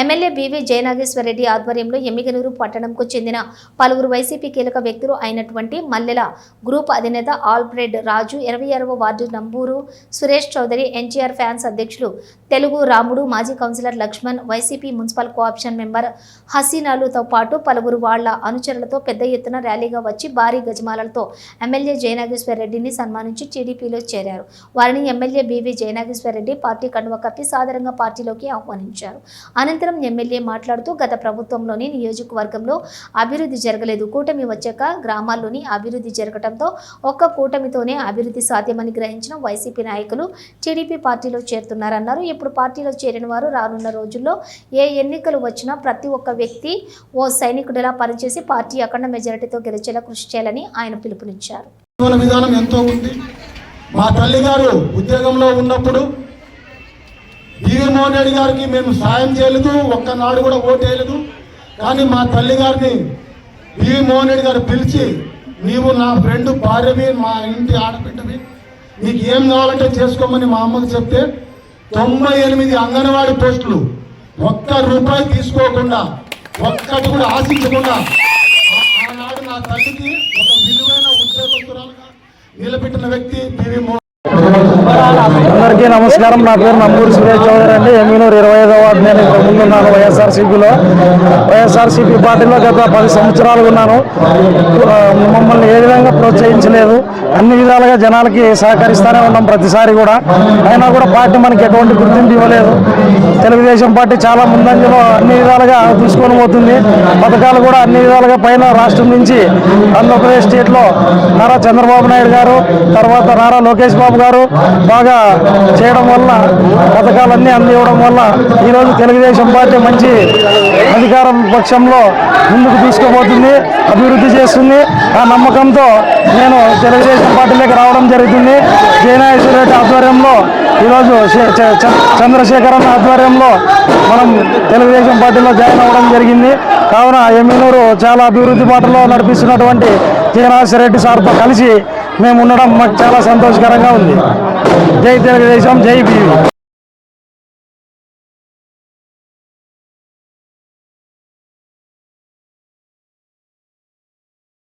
MLA BV Jayanageswara Reddy ఆధ్వర్యంలో ఎమ్మిగనూరు పట్టణంకు చెందిన పలువురు వైసీపీ కీలక వ్యక్తులు అయినటువంటి మల్లెల గ్రూప్ అధినేత ఆల్బ్రెడ్ రాజు ఇరవై ఆరవ ward Nambur Suresh Chowdary NTR fans అధ్యక్షులు తెలుగు రాముడు మాజీ councillor Lakshman YCP municipal cooption member హసీనాలుతో పాటు పలువురు వాళ్ళ అనుచరులతో పెద్ద ఎత్తున ర్యాలీగా వచ్చి భారీ గజమాలలతో ఎమ్మెల్యే జయనాగేశ్వర రెడ్డిని సన్మానించి టీడీపీలో చేరారు. వారిని MLA BV Jayanageswara Reddy party కండువ కప్పి సాదరంగా పార్టీలోకి ఆహ్వానించారు. అనంతరం ఎమ్మెల్యే మాట్లాడుతూ గత ప్రభుత్వంలోని నియోజకవర్గంలో అభివృద్ధి జరగలేదు. కూటమి వచ్చాక గ్రామాల్లోని అభివృద్ధి జరగడంతో ఒక్క కూటమితోనే అభివృద్ధి సాధ్యమని గ్రహించిన వైసీపీ నాయకులు టీడీపీ పార్టీలో చేరుతున్నారన్నారు. ఇప్పుడు పార్టీలో చేరిన వారు రానున్న రోజుల్లో ఏ ఎన్నికలు వచ్చినా ప్రతి ఒక్క వ్యక్తి ఓ సైనికుడిలా పనిచేసి పార్టీ అఖండ మెజారిటీతో గెలిచేలా కృషి చేయాలని ఆయన పిలుపునిచ్చారు. విధానం ఎంతో ఉంది. మా తల్లిగారు ఉద్యోగంలో ఉన్నప్పుడు జగన్మోహన్ రెడ్డి గారికి మేము సాయం చేయలేదు ఒక్కనాడు కూడా ఓటేయలేదు. కానీ మా తల్లి గారిని బివి మోహన్ రెడ్డి గారు పిలిచి నీవు నా ఫ్రెండ్ భార్యవి మా ఇంటి ఆడబిడ్డవి నీకు ఏం కావాలంటే చేసుకోమని మా అమ్మకు చెప్తే తొంభై ఎనిమిది అంగన్వాడీ పోస్టులు ఒక్క రూపాయి తీసుకోకుండా ఒక్కటి కూడా ఆశించకుండా ఆనాడు నా తల్లికి ఒక విలువైన ఉద్యోగస్తురాలుగా నిలబెట్టిన వ్యక్తి పివి మోహన్ అందరికీ నమస్కారం. నా పేరు నంబూరి సురేష్ చౌదరి అండి. ఎమ్మినూరు ఇరవై ఐదవ వార్డు నేను ఇక్కడ ముందున్నాను వైఎస్ఆర్సీపీలో. వైఎస్ఆర్సీపీ పార్టీలో గత పది సంవత్సరాలు ఉన్నాను. మమ్మల్ని ఏ విధంగా ప్రోత్సహించలేదు. అన్ని విధాలుగా జనాలకి సహకరిస్తూనే ఉన్నాం ప్రతిసారి కూడా. అయినా కూడా పార్టీ మనకి ఎటువంటి గుర్తింపు ఇవ్వలేదు. తెలుగుదేశం పార్టీ చాలా ముందంజలో అన్ని విధాలుగా తీసుకొని పోతుంది. పథకాలు కూడా అన్ని విధాలుగా పైన రాష్ట్రం నుంచి ఆంధ్రప్రదేశ్ స్టేట్లో నారా చంద్రబాబు నాయుడు గారు తర్వాత నారా లోకేష్ బాబు గారు బాగా చేయడం వల్ల పథకాలన్నీ అందివ్వడం వల్ల ఈరోజు తెలుగుదేశం పార్టీ మంచి అధికారం పక్షంలో ముందుకు తీసుకుపోతుంది అభివృద్ధి చేస్తుంది. ఆ నమ్మకంతో నేను తెలుగుదేశం పార్టీలోకి రావడం జరుగుతుంది. జయనాగేశ్వర రెడ్డి ఆధ్వర్యంలో ఈరోజు శే- చంద్రశేఖరన్ ఆధ్వర్యంలో మనం తెలుగుదేశం పార్టీలో జాయిన్ అవ్వడం జరిగింది. కావున ఎమ్మెల్యూరు చాలా అభివృద్ధి బాటలో నడిపిస్తున్నటువంటి జయనాగేశ్వర రెడ్డి సార్తో కలిసి మేము ఉండడం మాకు చాలా సంతోషకరంగా ఉంది. జై తెలుగుదేశం జై బీవీ